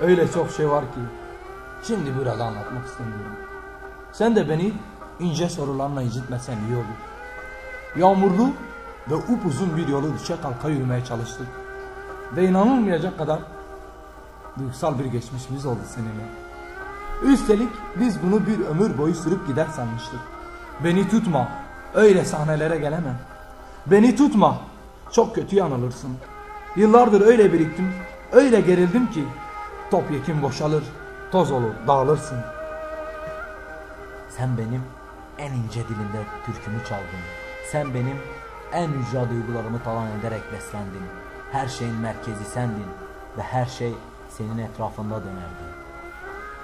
Öyle çok şey var ki şimdi burada anlatmak istemiyorum. Sen de beni ince sorularla incitmesen iyi olur. Yağmurlu ve upuzun bir yolu düşe kalka yürümeye çalıştık. Ve inanılmayacak kadar duygusal bir geçmişimiz oldu seninle. Üstelik biz bunu bir ömür boyu sürüp gider sanmıştık. Beni tutma, öyle sahnelere gelemem. Beni tutma, çok kötü yanılırsın. Yıllardır öyle biriktim, öyle gerildim ki topyekun boşalır, toz olur, dağılırsın. Sen benim en ince dilinde türkümü çaldın. Sen benim en ücra duygularımı talan ederek beslendin. Her şeyin merkezi sendin ve her şey senin etrafında dönerdi.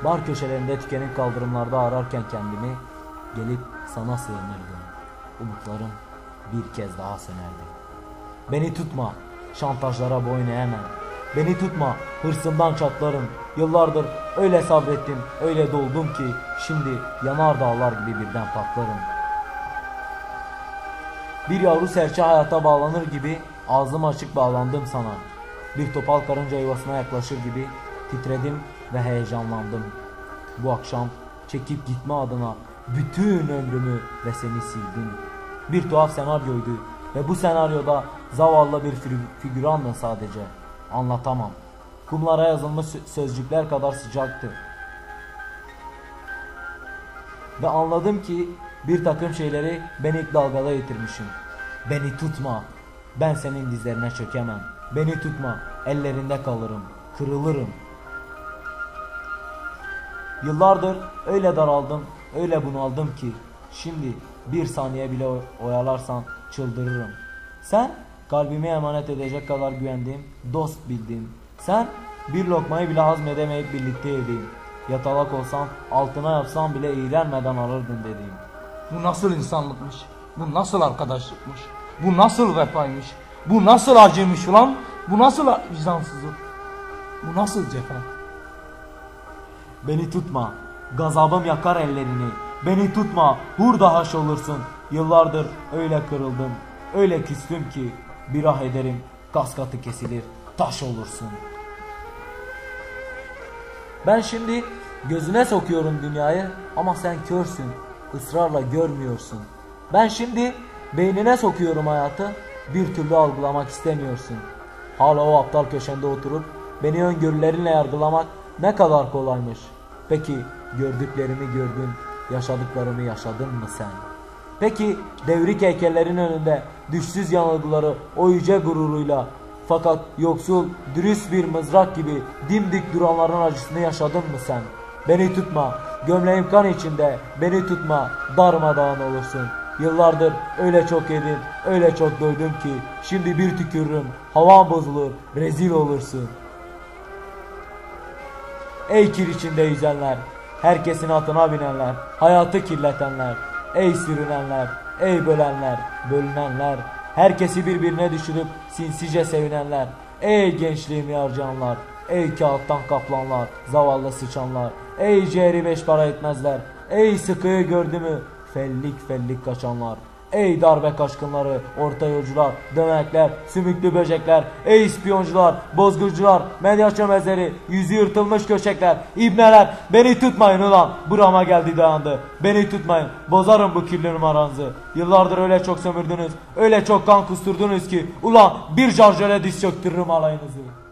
Bar köşelerinde tükenip kaldırımlarda ararken kendimi gelip sana sığınırdım. Umutlarım bir kez daha sönerdi. Beni tutma, şantajlara boyun eğemem. Beni tutma, hırsımdan çatlarım. Yıllardır öyle sabrettim, öyle doldum ki şimdi yanar dağlar gibi birden patlarım. Bir yavru serçe hayata bağlanır gibi ağzım açık bağlandım sana. Bir topal karınca yuvasına yaklaşır gibi titredim ve heyecanlandım. Bu akşam çekip gitme adına bütün ömrümü ve seni sildim. Bir tuhaf senaryoydu ve bu senaryoda zavallı bir figürandın sadece. Anlatamam. Kumlara yazılmış sözcükler kadar sıcaktı. Ve anladım ki bir takım şeyleri ben ilk dalgada yitirmişim. Beni tutma. Ben senin dizlerine çökemem. Beni tutma. Ellerinde kalırım. Kırılırım. Yıllardır öyle daraldım, öyle bunaldım ki şimdi bir saniye bile oyalarsan çıldırırım. Sen kalbime emanet edecek kadar güvendiğim, dost bildiğim. Sen bir lokmayı bile hazmedemeyip birlikte yediğim. Yatalak olsam altına yapsam bile iğrenmeden alırdın dediğim. Bu nasıl insanlıkmış? Bu nasıl arkadaşlıkmış? Bu nasıl vefaymış? Bu nasıl acıymış ulan? Bu nasıl vicdansızlık? Bu nasıl cefa? Beni tutma. Gazabım yakar ellerini. Beni tutma. Hurda haş olursun. Yıllardır öyle kırıldım. Öyle küstüm ki bir ah ederim. Kaskatı kesilir. Taş olursun. Ben şimdi gözüne sokuyorum dünyayı ama sen körsün. Israrla görmüyorsun. Ben şimdi beynine sokuyorum hayatı. Bir türlü algılamak istemiyorsun. Hala o aptal köşende oturup beni öngörülerinle yargılamak ne kadar kolaymış. Peki gördüklerimi gördün, yaşadıklarımı yaşadın mı sen? Peki devrik heykellerin önünde düşsüz yanılgıları o yüce gururuyla fakat yoksul, dürüst bir mızrak gibi dimdik duranların acısını yaşadın mı sen? Beni tutma, gömleğim kan içinde, beni tutma, darmadağın olursun. Yıllardır öyle çok yedim, öyle çok doydum ki şimdi bir tükürürüm, havan bozulur, rezil olursun. Ey kir içinde yüzenler, herkesin atına binenler, hayatı kirletenler, ey sürünenler, ey bölenler, bölünenler, herkesi birbirine düşürüp sinsice sevinenler, ey gençliğimi harcayanlar, ey kağıttan kaplanlar, zavallı sıçanlar, ey ciğeri beş para etmezler, ey sıkıyı gördü mü, fellik fellik kaçanlar, Ey darbe kaşkınları, orta yolcular, dönekler, sümüklü böcekler, ey ispiyoncular, bozgurcular, medya çömezleri, yüzü yırtılmış köşekler, ibneler, beni tutmayın ulan, burama geldi dayandı, beni tutmayın, bozarım bu kirli numaranızı. Yıllardır öyle çok sömürdünüz, öyle çok kan kusturdunuz ki, ulan bir şarjöre diz çöktürürüm alayınızı.